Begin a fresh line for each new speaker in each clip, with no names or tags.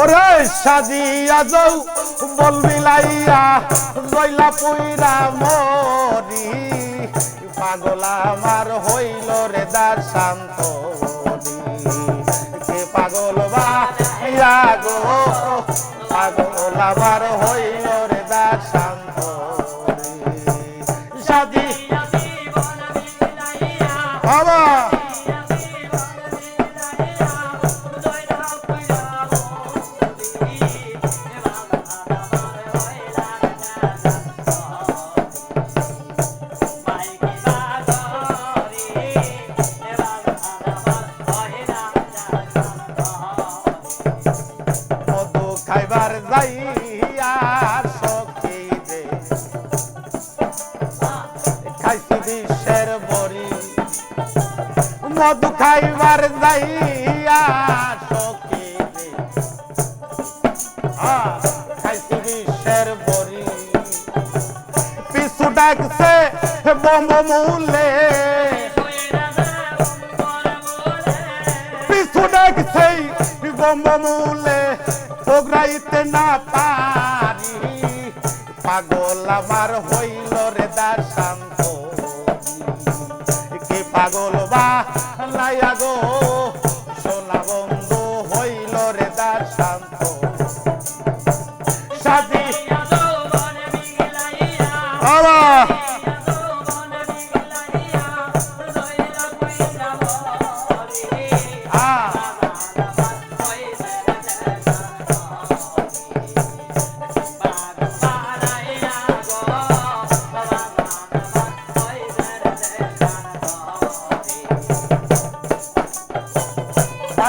ওরে সাজিয়া যাও বলবি লাইয়া জয়লা পুইরা মরি। পাগল আমার হইল রে দার শান্ত কে পাগল বা গো? পাগল আমার হইল রে দার শান্ত সাজি। বাবা। খাইবার যাইয়া সখী রে খাইছি বিশ্বের বড়ি। মধু খাইবার যাইয়া সখী রে খাইছি বিশ্বের বড়ি। পিছু ডাকছে বম মূলে। পিছু ডাকছে বম মূলে। ওগরাইতে না পারি পাগল আমার হইল রে দার শান্ত কে পাগল বা লাইয়া গো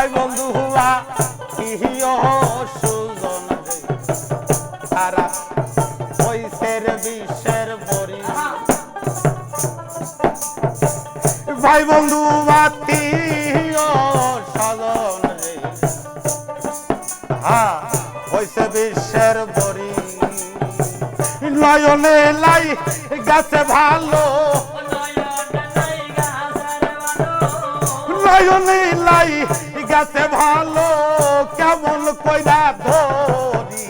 ভাই বন্ধু হুয়া ইহিও সুজন রে। তারা পয়সের বিশ্বের বরি ভাই বন্ধু আত্মীয় স্বজন রে। হইছে বিশ্বের বরি নয়নে লাই গাছে ভালো। নয়নে লাই গাছে ভালো, কেমন কইরা ধরি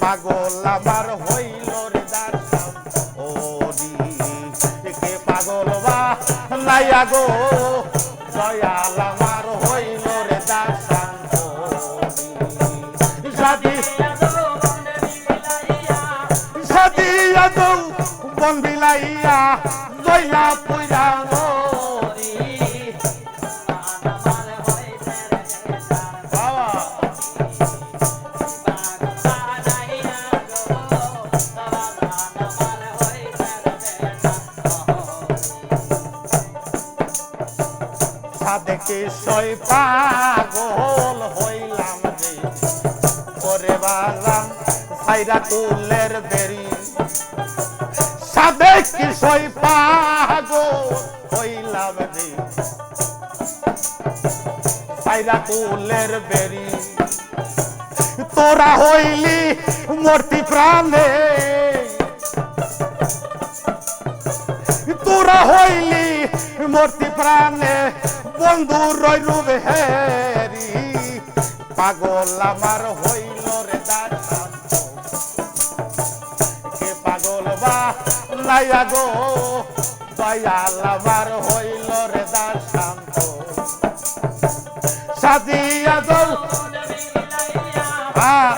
পাগল আমার হইল রে দার্শন ওরি কে পাগল বা লাইয়া গো দয়াল আমার হইল রে দার্শন সাথী সাথী আদৌ বন বিলাইয়া জয়লা পুইরা সই পাগল হইলাম রে। করে বাজাম সাইরা কুলের বেরি সাদেক সই পাগল হইলাম রে। সাইরা কুলের বেরি তোরা হইলি মূর্তি প্রাণে। তোরা হইলি মূর্তি প্রাণে। বন্ধু রই রূপে হেরি। পাগল আমার হইল রে কে পাগল বা? লাইয়া গো দয়াল আমার হইল রে দাসান্ত সাদিয়া দৌ হ্যাঁ।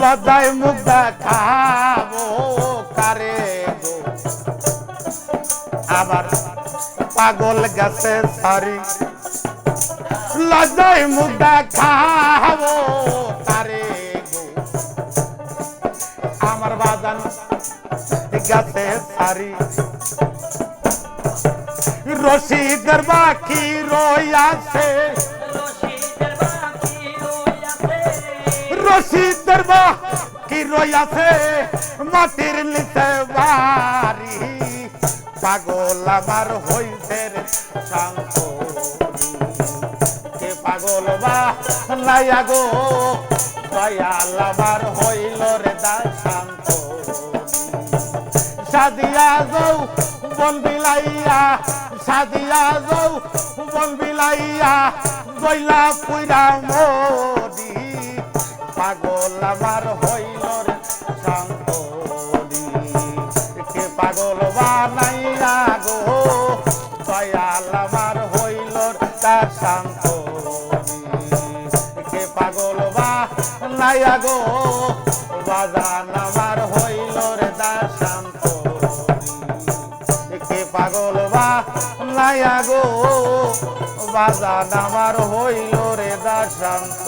লদাই মুখ দেখাবো কারে গো। আবার পাগল গেছে সারি লদাই মুখ দেখাবো কারে গো। আমার বাজান গেছে সারি রশিদের বাকি রইয়াছে। রশিদের বাকি রইয়াছে মাটির নিচে বাড়ি? পাগল আমার হইছে শান্ত কে পাগল বা? নাইয়া গো দয়াল আমার হইল রে দা শান্ত সাদিয়া যাও বন বিলাইয়া সাদিয়া যাও বন বিলাইয়া গইলা পুইরা মোদি পাগল আমার হইল রে শান্তরি কে পাগল বানাইয়া গো? দয়াল আমার হইল তার শান্তরি কে পাগল বানাইয়া গো? বাজান আমার হইল রে তার শান্তরি কে পাগল বা নাইয়া গো? বাজান আমার হইল রে দাসান্ত